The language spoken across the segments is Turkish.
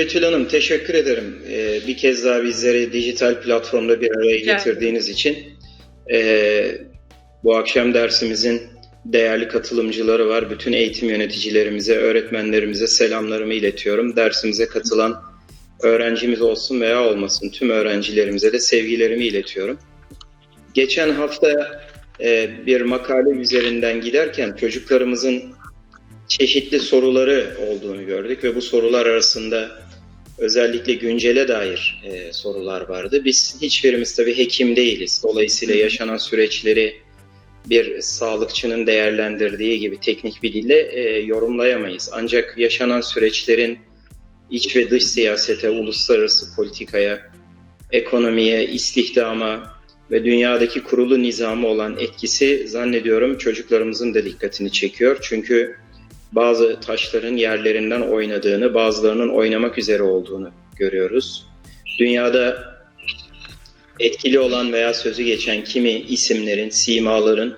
Betül Hanım teşekkür ederim. Ee, bir kez daha bizleri dijital platformda bir araya getirdiğiniz için. Ee, bu akşam dersimizin değerli katılımcıları var. Bütün eğitim yöneticilerimize, öğretmenlerimize selamlarımı iletiyorum. Dersimize katılan öğrencimiz olsun veya olmasın tüm öğrencilerimize de sevgilerimi iletiyorum. Geçen hafta e, bir makale üzerinden giderken çocuklarımızın çeşitli soruları olduğunu gördük ve bu sorular arasında özellikle güncele dair e, sorular vardı. Biz hiçbirimiz tabii hekim değiliz. Dolayısıyla yaşanan süreçleri bir sağlıkçının değerlendirdiği gibi teknik bir dille e, yorumlayamayız. Ancak yaşanan süreçlerin iç ve dış siyasete, uluslararası politikaya, ekonomiye, istihdama ve dünyadaki kurulu nizamı olan etkisi zannediyorum çocuklarımızın da dikkatini çekiyor. Çünkü bazı taşların yerlerinden oynadığını, bazılarının oynamak üzere olduğunu görüyoruz. Dünyada etkili olan veya sözü geçen kimi isimlerin, simaların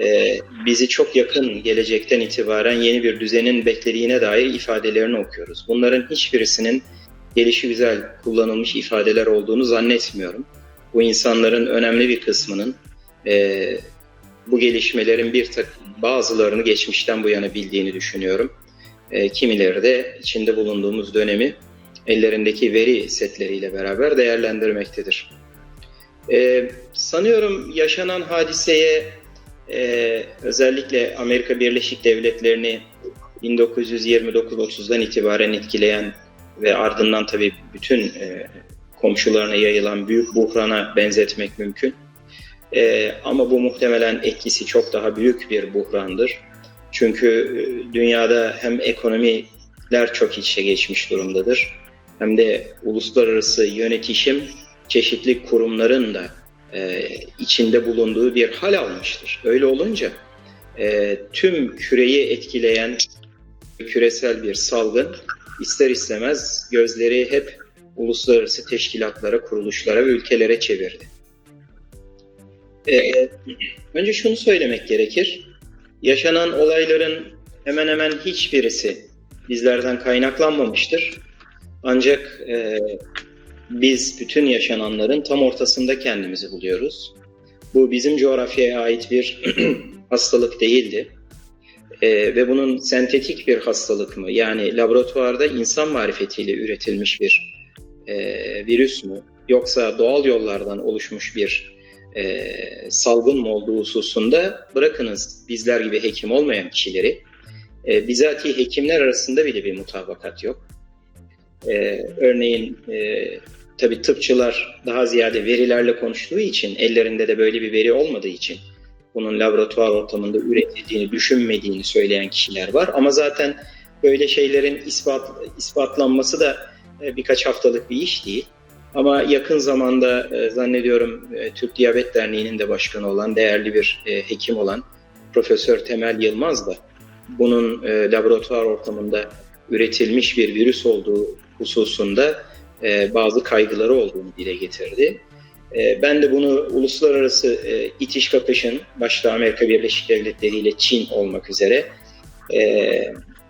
e, bizi çok yakın gelecekten itibaren yeni bir düzenin beklediğine dair ifadelerini okuyoruz. Bunların hiçbirisinin gelişi güzel kullanılmış ifadeler olduğunu zannetmiyorum. Bu insanların önemli bir kısmının e, bu gelişmelerin bir bazılarını geçmişten bu yana bildiğini düşünüyorum. E, kimileri de içinde bulunduğumuz dönemi ellerindeki veri setleriyle beraber değerlendirmektedir. E, sanıyorum yaşanan hadiseye e, özellikle Amerika Birleşik Devletleri'ni 1929-30'dan itibaren etkileyen ve ardından tabii bütün e, komşularına yayılan büyük buhrana benzetmek mümkün. E, ama bu muhtemelen etkisi çok daha büyük bir buhrandır. Çünkü e, dünyada hem ekonomiler çok içe geçmiş durumdadır hem de uluslararası yönetişim çeşitli kurumların da e, içinde bulunduğu bir hal almıştır. Öyle olunca e, tüm küreyi etkileyen küresel bir salgın ister istemez gözleri hep uluslararası teşkilatlara, kuruluşlara ve ülkelere çevirdi. Ee, önce şunu söylemek gerekir. Yaşanan olayların hemen hemen hiçbirisi bizlerden kaynaklanmamıştır. Ancak e, biz bütün yaşananların tam ortasında kendimizi buluyoruz. Bu bizim coğrafyaya ait bir hastalık değildi. E, ve bunun sentetik bir hastalık mı? Yani laboratuvarda insan marifetiyle üretilmiş bir e, virüs mü? Yoksa doğal yollardan oluşmuş bir e, salgın mı olduğu hususunda bırakınız bizler gibi hekim olmayan kişileri e, bizatihi hekimler arasında bile bir mutabakat yok. E, örneğin e, tabi tıpçılar daha ziyade verilerle konuştuğu için ellerinde de böyle bir veri olmadığı için bunun laboratuvar ortamında üretildiğini düşünmediğini söyleyen kişiler var. Ama zaten böyle şeylerin ispat, ispatlanması da e, birkaç haftalık bir iş değil. Ama yakın zamanda e, zannediyorum e, Türk Diyabet Derneği'nin de başkanı olan, değerli bir e, hekim olan Profesör Temel Yılmaz da bunun laboratuvar ortamında üretilmiş bir virüs olduğu hususunda bazı kaygıları olduğunu dile getirdi. Ben de bunu uluslararası e, itiş kakışın, başta Amerika Birleşik Devletleri ile Çin olmak üzere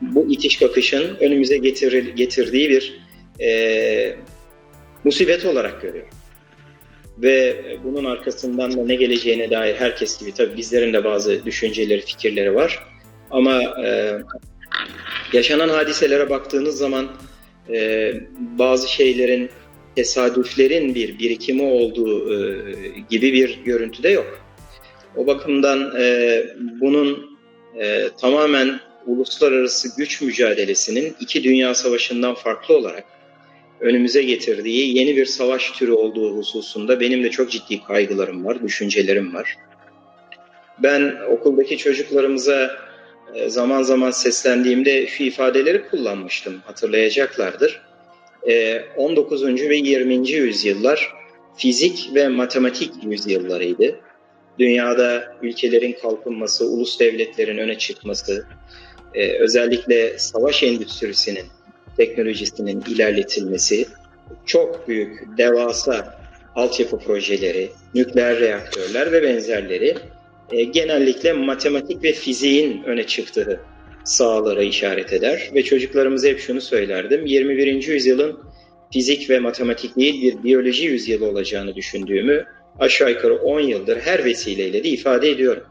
bu itiş kakışın önümüze getirdiği bir musibet olarak görüyorum. Ve bunun arkasından da ne geleceğine dair herkes gibi tabii bizlerin de bazı düşünceleri, fikirleri var. Ama e, yaşanan hadiselere baktığınız zaman e, bazı şeylerin tesadüflerin bir birikimi olduğu e, gibi bir görüntü de yok. O bakımdan e, bunun e, tamamen uluslararası güç mücadelesinin iki dünya savaşından farklı olarak önümüze getirdiği yeni bir savaş türü olduğu hususunda benim de çok ciddi kaygılarım var, düşüncelerim var. Ben okuldaki çocuklarımıza e, zaman zaman seslendiğimde şu ifadeleri kullanmıştım, hatırlayacaklardır. 19. E, ve 20. yüzyıllar fizik ve matematik yüzyıllarıydı. Dünyada ülkelerin kalkınması, ulus devletlerin öne çıkması, e, özellikle savaş endüstrisinin teknolojisinin ilerletilmesi, çok büyük, devasa altyapı projeleri, nükleer reaktörler ve benzerleri e, genellikle matematik ve fiziğin öne çıktığı sahalara işaret eder ve çocuklarımıza hep şunu söylerdim. 21. yüzyılın fizik ve matematik değil bir biyoloji yüzyılı olacağını düşündüğümü aşağı yukarı 10 yıldır her vesileyle de ifade ediyorum.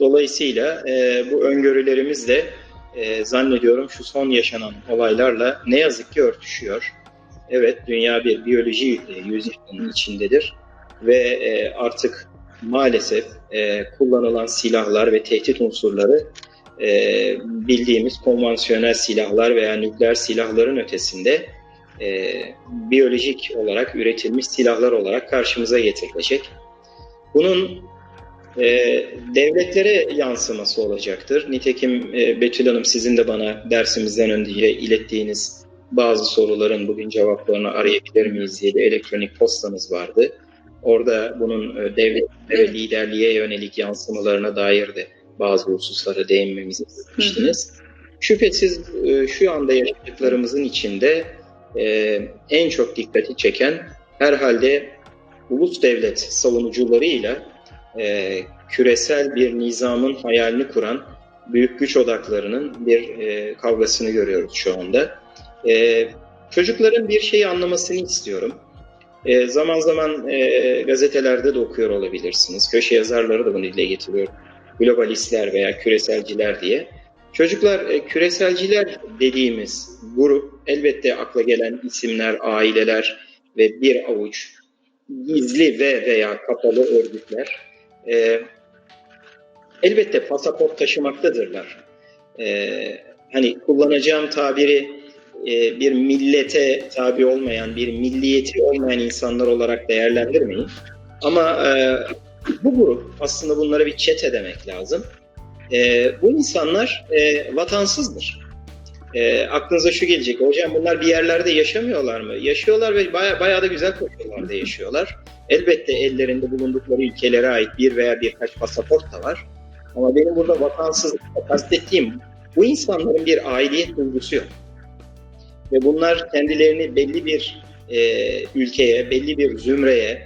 Dolayısıyla e, bu öngörülerimizle e, zannediyorum şu son yaşanan olaylarla ne yazık ki örtüşüyor. Evet dünya bir biyoloji e, yüzyılının içindedir ve e, artık maalesef e, kullanılan silahlar ve tehdit unsurları e, bildiğimiz konvansiyonel silahlar veya nükleer silahların ötesinde e, biyolojik olarak üretilmiş silahlar olarak karşımıza getirilecek. Bunun e, devletlere yansıması olacaktır. Nitekim e, Betül Hanım sizin de bana dersimizden önce ilettiğiniz bazı soruların bugün cevaplarını arayabilir miyiz diye de elektronik postanız vardı. Orada bunun e, devlet ve liderliğe yönelik yansımalarına dair de bazı hususlara değinmemizi istemiştiniz. Şüphesiz e, şu anda yaşadıklarımızın içinde e, en çok dikkati çeken herhalde ulus devlet savunucularıyla e, küresel bir nizamın hayalini kuran büyük güç odaklarının bir e, kavgasını görüyoruz şu anda. E, çocukların bir şeyi anlamasını istiyorum. E, zaman zaman e, gazetelerde de okuyor olabilirsiniz. Köşe yazarları da bunu dile getiriyor. Globalistler veya küreselciler diye. Çocuklar e, küreselciler dediğimiz grup elbette akla gelen isimler, aileler ve bir avuç gizli ve veya kapalı örgütler e, elbette pasaport taşımaktadırlar. E, hani kullanacağım tabiri e, bir millete tabi olmayan, bir milliyeti olmayan insanlar olarak değerlendirmeyin. Ama e, bu grup aslında bunlara bir çete demek lazım. E, bu insanlar e, vatansızdır. E, aklınıza şu gelecek, hocam bunlar bir yerlerde yaşamıyorlar mı? Yaşıyorlar ve baya, bayağı da güzel koşullarda yaşıyorlar. Elbette ellerinde bulundukları ülkelere ait bir veya birkaç pasaport da var. Ama benim burada vatansızlıkla kastettiğim bu insanların bir aidiyet duygusu yok. Ve bunlar kendilerini belli bir e, ülkeye, belli bir zümreye,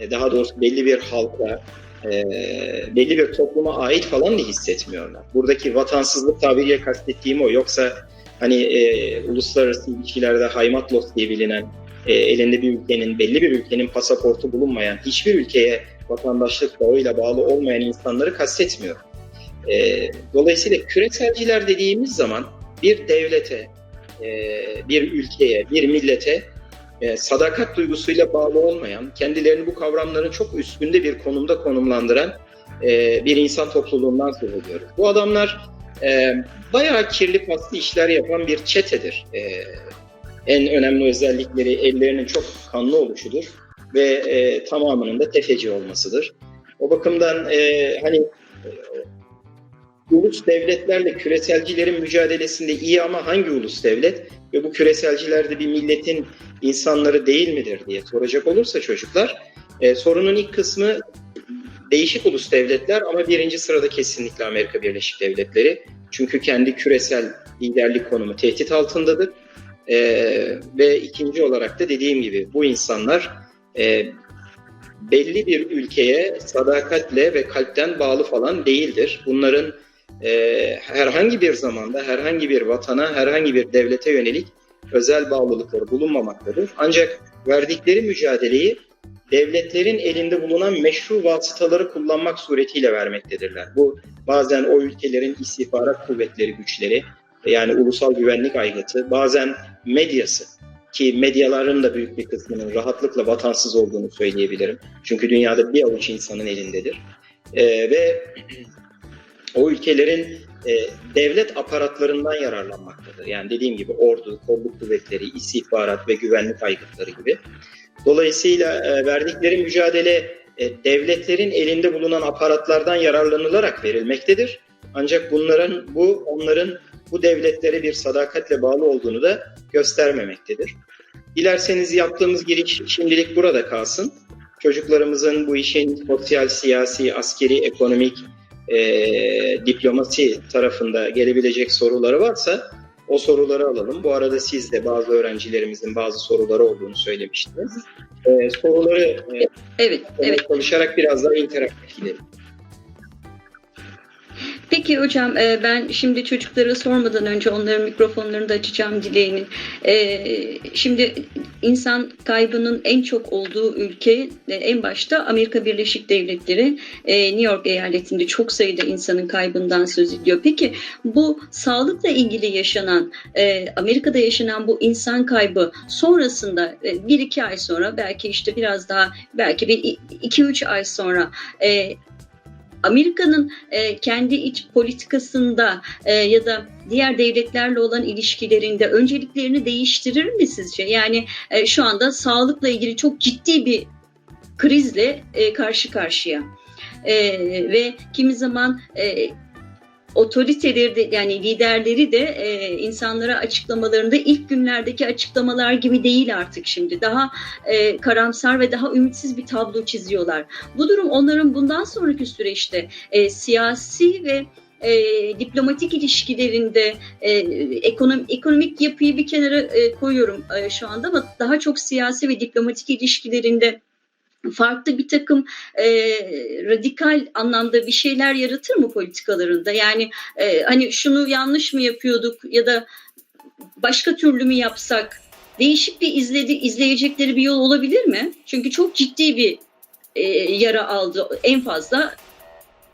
e, daha doğrusu belli bir halka, e, belli bir topluma ait falan da hissetmiyorlar. Buradaki vatansızlık tabiriyle kastettiğim o. Yoksa hani e, uluslararası ilişkilerde haymatlos diye bilinen e, elinde bir ülkenin, belli bir ülkenin pasaportu bulunmayan, hiçbir ülkeye vatandaşlık bağıyla bağlı olmayan insanları kastetmiyorum. E, dolayısıyla küreselciler dediğimiz zaman bir devlete, e, bir ülkeye, bir millete e, sadakat duygusuyla bağlı olmayan, kendilerini bu kavramların çok üstünde bir konumda konumlandıran e, bir insan topluluğundan söz ediyoruz. Bu adamlar e, bayağı kirli paslı işler yapan bir çetedir. E, en önemli özellikleri ellerinin çok kanlı oluşudur ve e, tamamının da tefeci olmasıdır. O bakımdan e, hani e, ulus devletlerle küreselcilerin mücadelesinde iyi ama hangi ulus devlet ve bu küreselciler de bir milletin insanları değil midir diye soracak olursa çocuklar e, sorunun ilk kısmı değişik ulus devletler ama birinci sırada kesinlikle Amerika Birleşik Devletleri. Çünkü kendi küresel liderlik konumu tehdit altındadır. E, ve ikinci olarak da dediğim gibi bu insanlar e, belli bir ülkeye sadakatle ve kalpten bağlı falan değildir. Bunların e, herhangi bir zamanda herhangi bir vatana, herhangi bir devlete yönelik özel bağlılıkları bulunmamaktadır. Ancak verdikleri mücadeleyi devletlerin elinde bulunan meşru vasıtaları kullanmak suretiyle vermektedirler. Bu bazen o ülkelerin istihbarat kuvvetleri güçleri, yani ulusal güvenlik aygıtı, bazen medyası ki medyaların da büyük bir kısmının rahatlıkla vatansız olduğunu söyleyebilirim. Çünkü dünyada bir avuç insanın elindedir. Ee, ve o ülkelerin e, devlet aparatlarından yararlanmaktadır. Yani dediğim gibi ordu, kolluk kuvvetleri, istihbarat ve güvenlik aygıtları gibi. Dolayısıyla e, verdikleri mücadele e, devletlerin elinde bulunan aparatlardan yararlanılarak verilmektedir. Ancak bunların bu onların bu devletlere bir sadakatle bağlı olduğunu da göstermemektedir. Dilerseniz yaptığımız giriş şimdilik burada kalsın. Çocuklarımızın bu işin sosyal, siyasi, askeri, ekonomik, e, diplomasi tarafında gelebilecek soruları varsa o soruları alalım. Bu arada siz de bazı öğrencilerimizin bazı soruları olduğunu söylemiştiniz. E, soruları e, Evet, evet. çalışarak biraz daha interaktif gidelim. Peki hocam e, ben şimdi çocuklara sormadan önce onların mikrofonlarını da açacağım dileğinin. E, Şimdi insan kaybının en çok olduğu ülke e, en başta Amerika Birleşik Devletleri e, New York eyaletinde çok sayıda insanın kaybından söz ediyor. Peki bu sağlıkla ilgili yaşanan Amerika'da yaşanan bu insan kaybı sonrasında bir iki ay sonra belki işte biraz daha belki bir iki üç ay sonra Amerika'nın e, kendi iç politikasında e, ya da diğer devletlerle olan ilişkilerinde önceliklerini değiştirir mi sizce? Yani e, şu anda sağlıkla ilgili çok ciddi bir krizle e, karşı karşıya E, ve kimi zaman e, otoriteleri de yani liderleri de e, insanlara açıklamalarında ilk günlerdeki açıklamalar gibi değil artık şimdi. Daha e, karamsar ve daha ümitsiz bir tablo çiziyorlar. Bu durum onların bundan sonraki süreçte e, siyasi ve e, diplomatik ilişkilerinde e, ekonom, ekonomik yapıyı bir kenara e, koyuyorum e, şu anda ama daha çok siyasi ve diplomatik ilişkilerinde farklı bir takım e, radikal anlamda bir şeyler yaratır mı politikalarında? Yani e, hani şunu yanlış mı yapıyorduk ya da başka türlü mü yapsak? Değişik bir izledi, izleyecekleri bir yol olabilir mi? Çünkü çok ciddi bir e, yara aldı. En fazla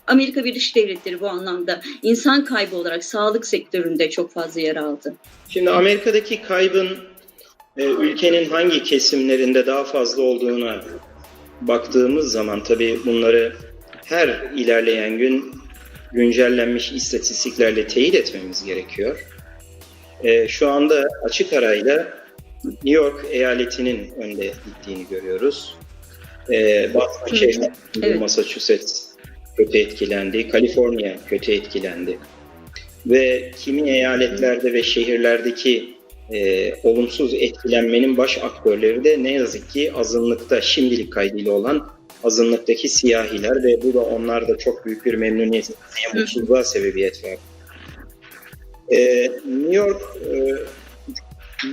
Amerika Birleşik Devletleri bu anlamda insan kaybı olarak sağlık sektöründe çok fazla yara aldı. Şimdi Amerika'daki kaybın e, ülkenin hangi kesimlerinde daha fazla olduğuna baktığımız zaman tabii bunları her ilerleyen gün güncellenmiş istatistiklerle teyit etmemiz gerekiyor. E, şu anda açık arayla New York eyaletinin önde gittiğini görüyoruz. E, Boston şehri, evet. Massachusetts kötü etkilendi, Kaliforniya kötü etkilendi. Ve kimi eyaletlerde ve şehirlerdeki e, olumsuz etkilenmenin baş aktörleri de ne yazık ki azınlıkta şimdilik kaydıyla olan azınlıktaki siyahiler ve bu da onlar da çok büyük bir memnuniyet, Hı. mutsuzluğa sebebiyet verdi. E, New York e,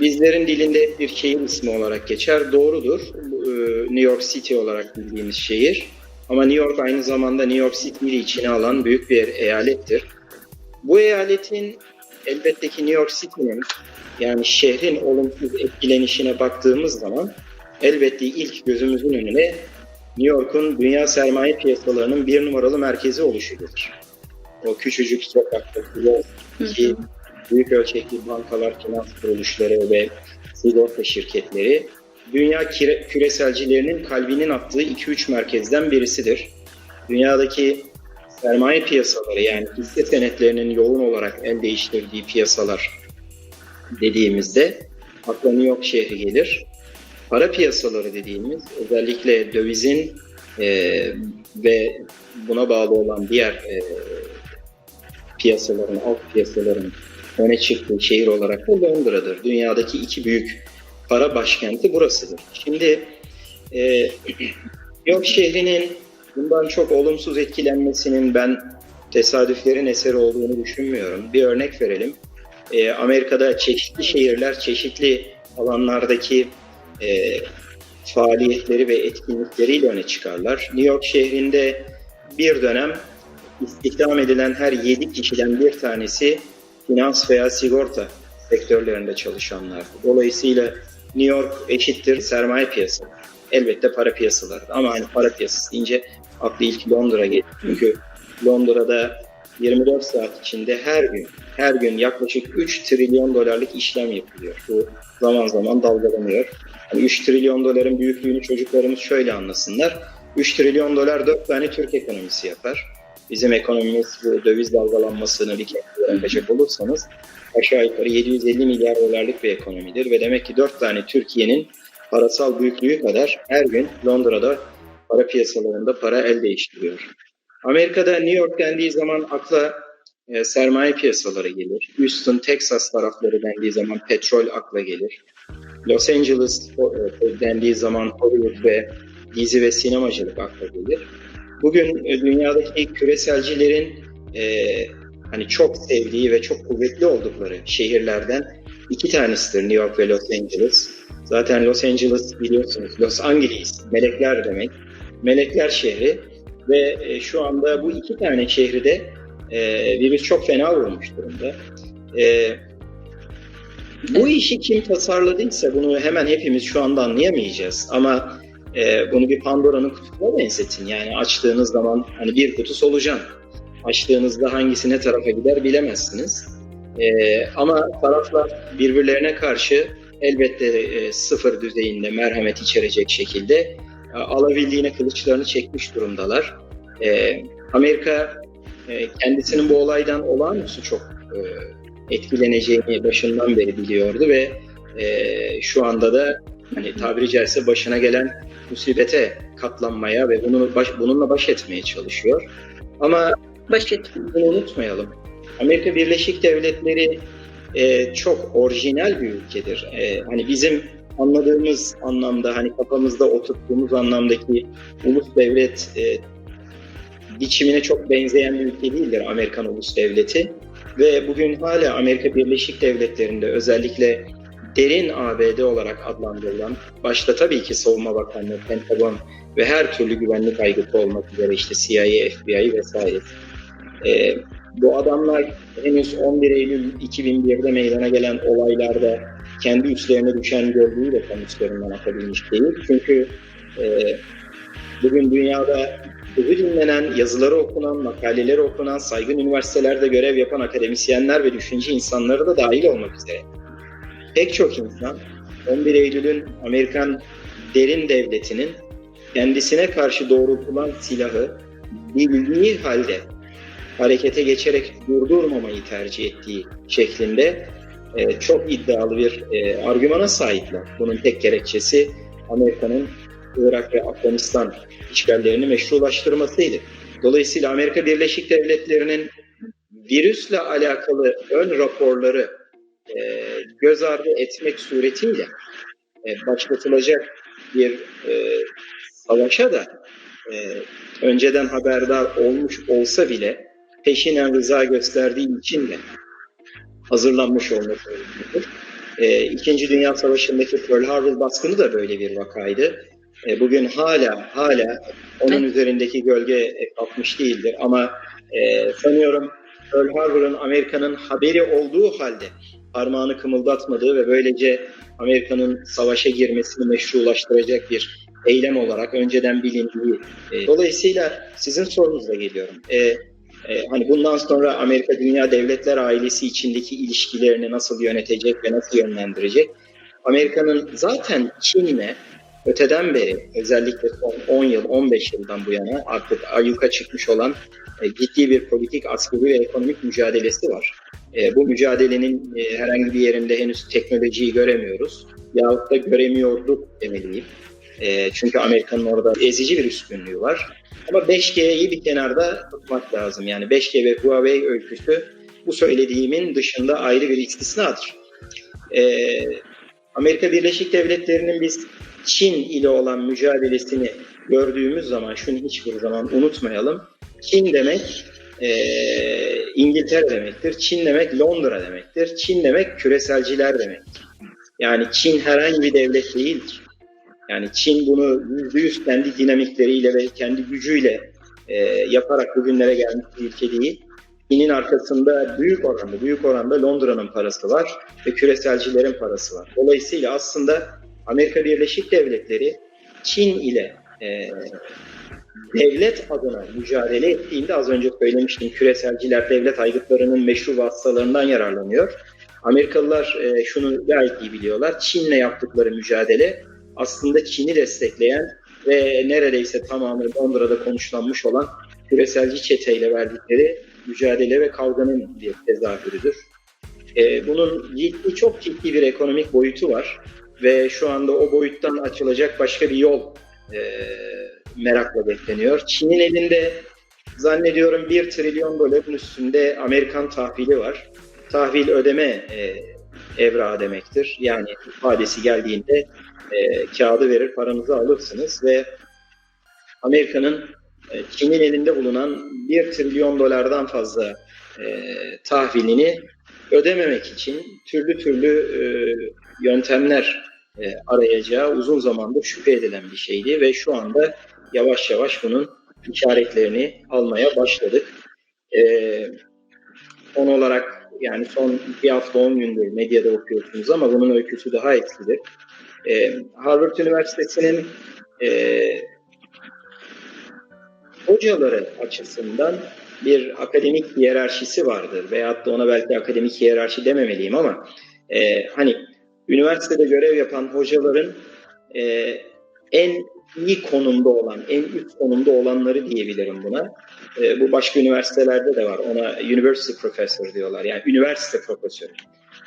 bizlerin dilinde bir şehir ismi olarak geçer. Doğrudur. E, New York City olarak bildiğimiz şehir. Ama New York aynı zamanda New York City'yi içine alan büyük bir eyalettir. Bu eyaletin elbette ki New York City'nin yani şehrin olumsuz etkilenişine baktığımız zaman elbette ilk gözümüzün önüne New York'un dünya sermaye piyasalarının bir numaralı merkezi oluşu gelir. O küçücük sokaktaki Hı ki hı. büyük ölçekli bankalar, finans kuruluşları ve sigorta şirketleri dünya küreselcilerinin kalbinin attığı 2-3 merkezden birisidir. Dünyadaki sermaye piyasaları yani hisse senetlerinin yoğun olarak el değiştirdiği piyasalar dediğimizde akla New York şehri gelir. Para piyasaları dediğimiz özellikle dövizin e, ve buna bağlı olan diğer e, piyasaların, alt piyasaların öne çıktığı şehir olarak da Londra'dır. Dünyadaki iki büyük para başkenti burasıdır. Şimdi e, York şehrinin bundan çok olumsuz etkilenmesinin ben tesadüflerin eseri olduğunu düşünmüyorum. Bir örnek verelim. E, Amerika'da çeşitli şehirler, çeşitli alanlardaki e, faaliyetleri ve etkinlikleriyle öne çıkarlar. New York şehrinde bir dönem istihdam edilen her 7 kişiden bir tanesi finans veya sigorta sektörlerinde çalışanlardı. Dolayısıyla New York eşittir sermaye piyasası. Elbette para piyasaları ama hani para piyasası deyince aklı ilk Londra geliyor. Çünkü Londra'da 24 saat içinde her gün her gün yaklaşık 3 trilyon dolarlık işlem yapılıyor. Bu zaman zaman dalgalanıyor. Yani 3 trilyon doların büyüklüğünü çocuklarımız şöyle anlasınlar. 3 trilyon dolar 4 tane Türk ekonomisi yapar. Bizim ekonomimiz bu döviz dalgalanmasını bir kere bakacak olursanız aşağı yukarı 750 milyar dolarlık bir ekonomidir ve demek ki 4 tane Türkiye'nin parasal büyüklüğü kadar her gün Londra'da para piyasalarında para el değiştiriyor. Amerika'da New York dendiği zaman akla e, sermaye piyasaları gelir. Houston, Texas tarafları dendiği zaman petrol akla gelir. Los Angeles e, dendiği zaman Hollywood ve dizi ve sinemacılık akla gelir. Bugün e, dünyadaki küreselcilerin e, hani çok sevdiği ve çok kuvvetli oldukları şehirlerden iki tanesidir New York ve Los Angeles. Zaten Los Angeles biliyorsunuz Los Angeles melekler demek. Melekler şehri ve e, şu anda bu iki tane şehri de e, virüs çok fena vurmuş durumda. E, bu işi kim tasarladıysa bunu hemen hepimiz şu anda anlayamayacağız. Ama e, bunu bir Pandora'nın kutusuna benzetin. Yani açtığınız zaman hani bir kutu solucan. Açtığınızda hangisi ne tarafa gider bilemezsiniz. E, ama taraflar birbirlerine karşı elbette e, sıfır düzeyinde merhamet içerecek şekilde alabildiğine kılıçlarını çekmiş durumdalar. E, Amerika e, kendisinin bu olaydan olağanüstü çok e, etkileneceğini başından beri biliyordu ve e, şu anda da hani tabiri caizse başına gelen musibete katlanmaya ve bunu baş, bununla baş etmeye çalışıyor. Ama Baş bunu unutmayalım. Amerika Birleşik Devletleri e, çok orijinal bir ülkedir. E, hani bizim anladığımız anlamda, hani kafamızda oturttuğumuz anlamdaki ulus devlet e, biçimine çok benzeyen bir ülke değildir Amerikan ulus devleti. Ve bugün hala Amerika Birleşik Devletleri'nde özellikle derin ABD olarak adlandırılan, başta tabii ki Savunma Bakanlığı, Pentagon ve her türlü güvenlik aygıtı olmak üzere işte CIA, FBI vesaire. Ee, bu adamlar henüz 11 Eylül 2001'de meydana gelen olaylarda kendi üstlerine düşen gördüğü de tam üstlerinden atabilmiş değil. Çünkü e, bugün dünyada sözü dinlenen, yazıları okunan, makaleleri okunan, saygın üniversitelerde görev yapan akademisyenler ve düşünce insanları da dahil olmak üzere. Pek çok insan 11 Eylül'ün Amerikan derin devletinin kendisine karşı doğrultulan silahı bildiği halde harekete geçerek durdurmamayı tercih ettiği şeklinde e, çok iddialı bir e, argümana sahipler. Bunun tek gerekçesi Amerika'nın Irak ve Afganistan işgallerini meşrulaştırmasıydı. Dolayısıyla Amerika Birleşik Devletleri'nin virüsle alakalı ön raporları e, göz ardı etmek suretiyle başlatılacak bir savaşa da önceden haberdar olmuş olsa bile peşinen rıza gösterdiği için de hazırlanmış olması gerekiyor. E, İkinci Dünya Savaşı'ndaki Pearl Harbor baskını da böyle bir vakaydı. E, bugün hala hala onun üzerindeki gölge kalkmış değildir ama e, sanıyorum Pearl Harbor'ın Amerika'nın haberi olduğu halde parmağını kımıldatmadığı ve böylece Amerika'nın savaşa girmesini meşrulaştıracak bir eylem olarak önceden bilindiği. E, dolayısıyla sizin sorunuzla geliyorum. E, e, hani bundan sonra Amerika Dünya Devletler ailesi içindeki ilişkilerini nasıl yönetecek ve nasıl yönlendirecek? Amerika'nın zaten Çin'le öteden beri özellikle son 10 yıl, 15 yıldan bu yana artık ayyuka çıkmış olan e, ciddi bir politik, askeri ve ekonomik mücadelesi var. E, bu mücadelenin e, herhangi bir yerinde henüz teknolojiyi göremiyoruz. Yahut da göremiyorduk demeliyim. E, çünkü Amerika'nın orada ezici bir üstünlüğü var. Ama 5G'yi bir kenarda tutmak lazım. Yani 5G ve Huawei öyküsü bu söylediğimin dışında ayrı bir istisnadır. E, Amerika Birleşik Devletleri'nin biz Çin ile olan mücadelesini gördüğümüz zaman şunu hiçbir zaman unutmayalım. Çin demek e, İngiltere demektir. Çin demek Londra demektir. Çin demek küreselciler demektir. Yani Çin herhangi bir devlet değildir. Yani Çin bunu yüzde yüz kendi dinamikleriyle ve kendi gücüyle e, yaparak bugünlere gelmiş bir ülke değil. Çin'in arkasında büyük oranda, büyük oranda Londra'nın parası var ve küreselcilerin parası var. Dolayısıyla aslında Amerika Birleşik Devletleri Çin ile e, devlet adına mücadele ettiğinde az önce söylemiştim küreselciler devlet aygıtlarının meşru vasıtalarından yararlanıyor. Amerikalılar e, şunu gayet iyi biliyorlar. Çin'le yaptıkları mücadele aslında Çin'i destekleyen ve neredeyse tamamı Londra'da konuşlanmış olan küreselci çeteyle verdikleri mücadele ve kavganın bir tezahürüdür. E, bunun ciddi, çok ciddi bir ekonomik boyutu var ve şu anda o boyuttan açılacak başka bir yol e, merakla bekleniyor. Çin'in elinde zannediyorum 1 trilyon doların üstünde Amerikan tahvili var. Tahvil ödeme e, evrağı demektir. Yani ifadesi geldiğinde e, kağıdı verir paranızı alırsınız ve Amerika'nın e, Çin'in elinde bulunan 1 trilyon dolardan fazla e, tahvilini ödememek için türlü türlü e, yöntemler e, arayacağı uzun zamandır şüphe edilen bir şeydi ve şu anda yavaş yavaş bunun işaretlerini almaya başladık. Ee, son olarak yani son bir hafta 10 gündür medyada okuyorsunuz ama bunun öyküsü daha eskidir. Ee, Harvard Üniversitesi'nin e, hocaları açısından bir akademik hiyerarşisi vardır. Veyahut da ona belki akademik hiyerarşi dememeliyim ama e, hani üniversitede görev yapan hocaların e, en iyi konumda olan, en üst konumda olanları diyebilirim buna. E, bu başka üniversitelerde de var. Ona university professor diyorlar. Yani üniversite profesörü.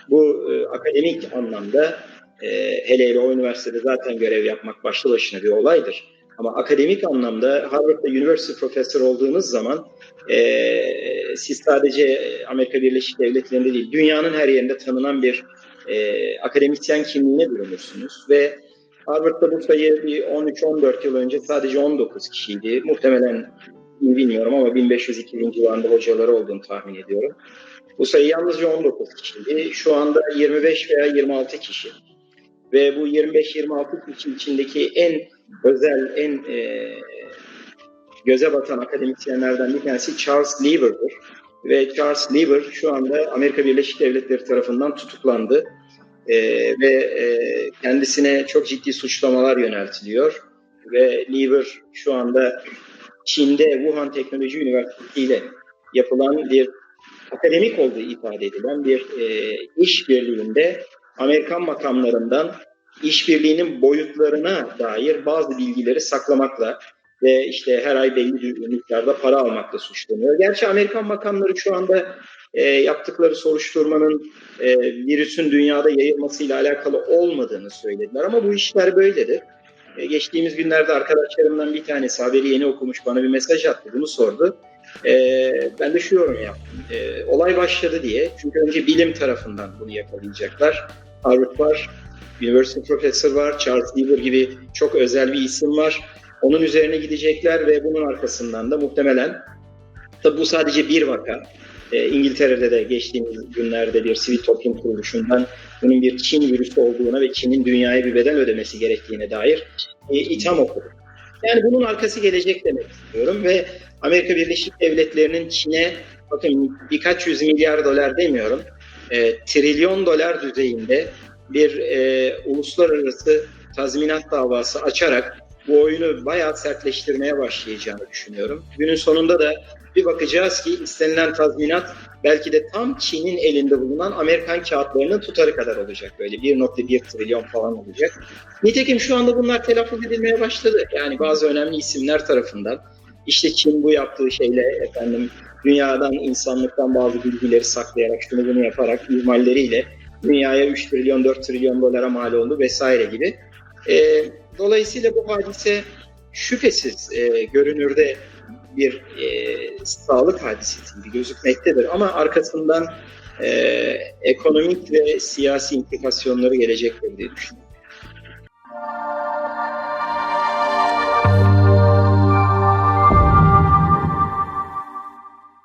Bu e, akademik anlamda e, hele hele o üniversitede zaten görev yapmak başlı başına bir olaydır. Ama akademik anlamda Harvard'da üniversite profesör olduğunuz zaman e, siz sadece Amerika Birleşik Devletleri'nde değil, dünyanın her yerinde tanınan bir e, akademisyen kimliğine bürünürsünüz ve Harvard'da bu sayı bir 13-14 yıl önce sadece 19 kişiydi. Muhtemelen bilmiyorum ama 1500-2000 civarında hocaları olduğunu tahmin ediyorum. Bu sayı yalnızca 19 kişiydi. Şu anda 25 veya 26 kişi. Ve bu 25-26 kişi içindeki en özel, en e, göze batan akademisyenlerden bir tanesi Charles Lieber'dır. Ve Charles Lieber şu anda Amerika Birleşik Devletleri tarafından tutuklandı. E, ve e, kendisine çok ciddi suçlamalar yöneltiliyor. Ve Lieber şu anda Çin'de Wuhan Teknoloji Üniversitesi ile yapılan bir akademik olduğu ifade edilen bir e, işbirliğinde Amerikan makamlarından işbirliğinin boyutlarına dair bazı bilgileri saklamakla ve işte her ay belli miktarda para almakla suçlanıyor. Gerçi Amerikan makamları şu anda e, yaptıkları soruşturmanın e, virüsün dünyada yayılmasıyla alakalı olmadığını söylediler ama bu işler böyledir. E, geçtiğimiz günlerde arkadaşlarımdan bir tanesi haberi yeni okumuş bana bir mesaj attı bunu sordu. E, ben de şu yorum yaptım. E, olay başladı diye çünkü önce bilim tarafından bunu yakalayacaklar. Harvard var, University Professor var, Charles Lieber gibi çok özel bir isim var. Onun üzerine gidecekler ve bunun arkasından da muhtemelen tabi bu sadece bir vaka. E, İngiltere'de de geçtiğimiz günlerde bir sivil toplum kuruluşundan bunun bir Çin virüsü olduğuna ve Çin'in dünyaya bir bedel ödemesi gerektiğine dair e, itham okudum. Yani bunun arkası gelecek demek istiyorum ve Amerika Birleşik Devletleri'nin Çin'e bakın birkaç yüz milyar dolar demiyorum, e, trilyon dolar düzeyinde bir e, uluslararası tazminat davası açarak bu oyunu bayağı sertleştirmeye başlayacağını düşünüyorum. Günün sonunda da bir bakacağız ki istenilen tazminat belki de tam Çin'in elinde bulunan Amerikan kağıtlarının tutarı kadar olacak. Böyle 1.1 trilyon falan olacak. Nitekim şu anda bunlar telaffuz edilmeye başladı. Yani bazı önemli isimler tarafından. İşte Çin bu yaptığı şeyle efendim dünyadan, insanlıktan bazı bilgileri saklayarak, şunu bunu yaparak, ihmalleriyle dünyaya 3 trilyon, 4 trilyon dolara mal oldu vesaire gibi. E, dolayısıyla bu hadise şüphesiz e, görünürde bir e, sağlık hadisesi gibi gözükmektedir. Ama arkasından e, ekonomik ve siyasi implikasyonları gelecektir diye düşünüyorum.